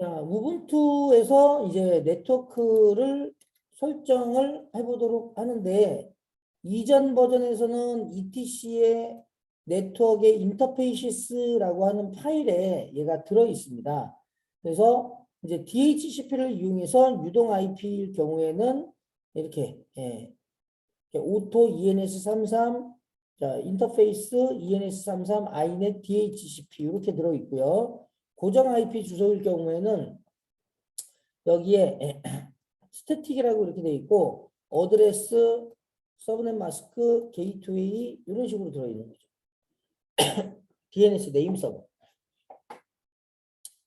자, 우분투에서 이제 네트워크를 설정을 해보도록 하는데 이전 버전에서는 ETC의 네트워크의 인터페이시스라고 하는 파일에 얘가 들어 있습니다. 그래서 이제 DHCP를 이용해서 유동 IP일 경우에는 이렇게 예, 오토 ENS33 자, 인터페이스 ENS33 inet DHCP 이렇게 들어 있고요. 고정 IP 주소일 경우에는 여기에 스태틱이라고 이렇게 돼 있고 어드레스, 서브넷 마스크, 게이트웨이 이런 식으로 들어 있는 거죠. DNS 네임 서버.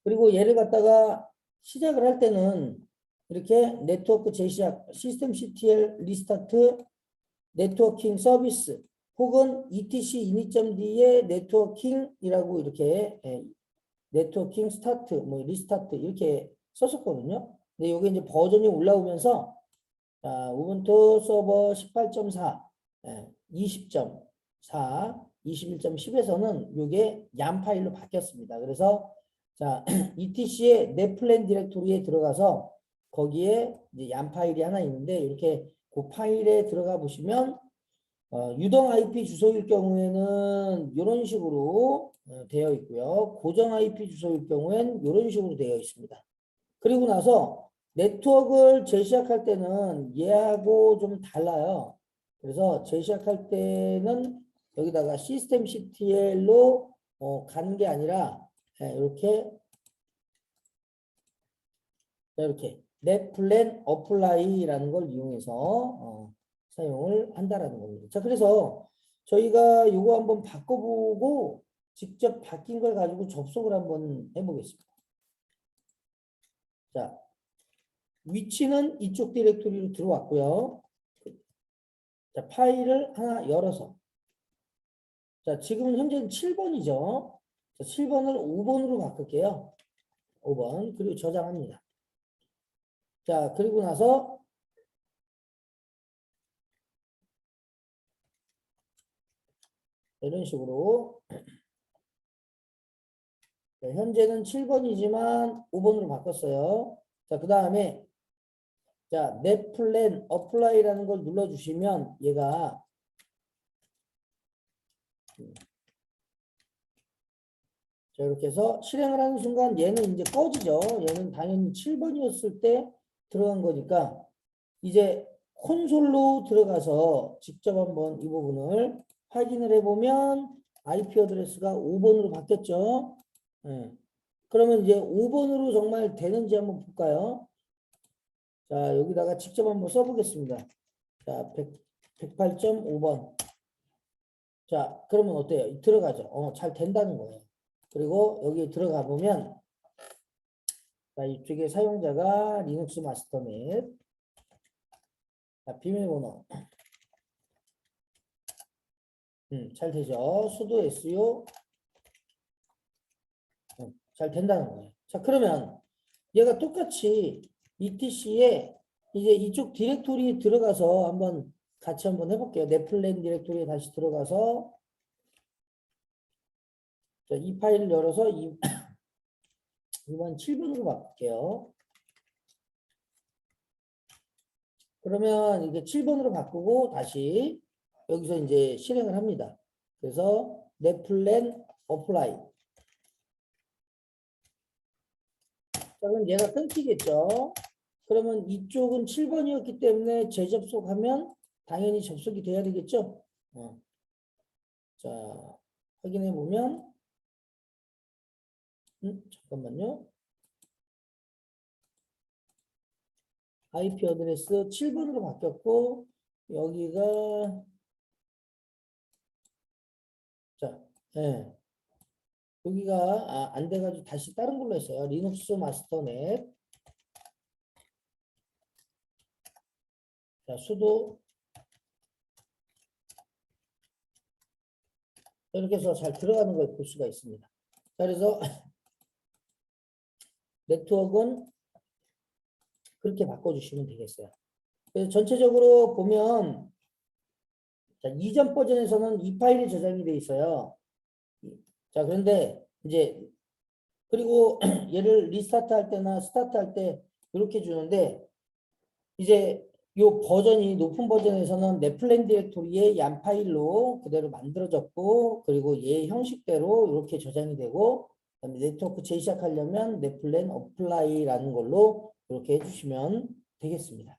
그리고 얘를 갖다가 시작을 할 때는 이렇게 네트워크 재시작, 시스템 CTL 리스타트, 네트워킹 서비스 혹은 etc init.d의 네트워킹이라고 이렇게 예, 네트워킹 스타트, 뭐 리스타트 이렇게 썼었거든요. 근데 이게 이제 버전이 올라오면서 자, 우분투 서버 18.4, 예, 20.4, 21.10에서는 이게 얌 파일로 바뀌었습니다. 그래서 자, etc의 넷플랜 디렉토리에 들어가서 거기에 이제 얌 파일이 하나 있는데 이렇게 그 파일에 들어가 보시면 어, 유동 IP 주소일 경우에는 이런 식으로 어, 되어 있고요. 고정 IP 주소일 경우엔 이런 식으로 되어 있습니다. 그리고 나서 네트워크를 재시작할 때는 얘하고 좀 달라요. 그래서 재시작할 때는 여기다가 시스템 CTL로 어, 가는 게 아니라 예, 이렇게 자, 이렇게 넷플랜 어플라이라는 걸 이용해서 어, 사용을 한다라는 겁니다. 자, 그래서 저희가 이거 한번 바꿔보고 직접 바뀐 걸 가지고 접속을 한번 해보겠습니다. 자, 위치는 이쪽 디렉토리로 들어왔고요. 자, 파일을 하나 열어서. 자, 지금은 현재는 7번이죠. 자, 7번을 5번으로 바꿀게요. 5번. 그리고 저장합니다. 자, 그리고 나서 이런 식으로 자, 현재는 7번이지만 5번으로 바꿨어요. 자, 그 다음에 자, 넷플랜 어플라이라는 걸 눌러 주시면 얘가 자, 이렇게 해서 실행을 하는 순간 얘는 이제 꺼지죠. 얘는 당연히 7번이었을 때 들어간 거니까 이제 콘솔로 들어가서 직접 한번 이 부분을 확인을 해보면 IP 어드레스가 5번으로 바뀌었죠. 예. 그러면 이제 5번으로 정말 되는지 한번 볼까요? 자, 여기다가 직접 한번 써보겠습니다. 자, 100, 108.5번. 자, 그러면 어때요? 들어가죠. 어, 잘 된다는 거예요. 그리고 여기 들어가 보면 자, 이쪽에 사용자가 리눅스 마스터넷. 자, 비밀번호. 음, 잘 되죠. 수도 SU. 음, 잘 된다는 거예요. 자, 그러면 얘가 똑같이 ETC에 이제 이쪽 디렉토리에 들어가서 한번 같이 한번 해볼게요. 넷플랜 디렉토리에 다시 들어가서 자, 이 파일을 열어서 이 이번 7번으로 바꿀게요. 그러면 이게 7번으로 바꾸고 다시 여기서 이제 실행을 합니다. 그래서 넷플랜 어플라이. 자, 그럼 얘가 끊기겠죠. 그러면 이쪽은 7번이었기 때문에 재접속하면 당연히 접속이 돼야 되겠죠. 어. 자, 확인해 보면 음, 잠깐만요. IP 어드레스 7번으로 바뀌었고 여기가 자, 예. 여기가 아, 안 돼가지고 다시 다른 걸로 했어요. 리눅스 마스터넷. 자, 수도 이렇게 해서 잘 들어가는 걸 볼 수가 있습니다. 자, 그래서 네트워크는 그렇게 바꿔주시면 되겠어요. 그래서 전체적으로 보면 자, 이전 버전에서는 이 파일이 저장이 돼 있어요. 자, 그런데 이제 그리고 얘를 리스타트 할 때나 스타트 할 때 이렇게 주는데 이제 요 버전이 높은 버전에서는 내 플랜 디렉토리의 얀 파일로 그대로 만들어졌고 그리고 얘 형식대로 이렇게 저장이 되고 그다음에 네트워크 재시작하려면 내 플랜 어플라이라는 걸로 이렇게 해주시면 되겠습니다.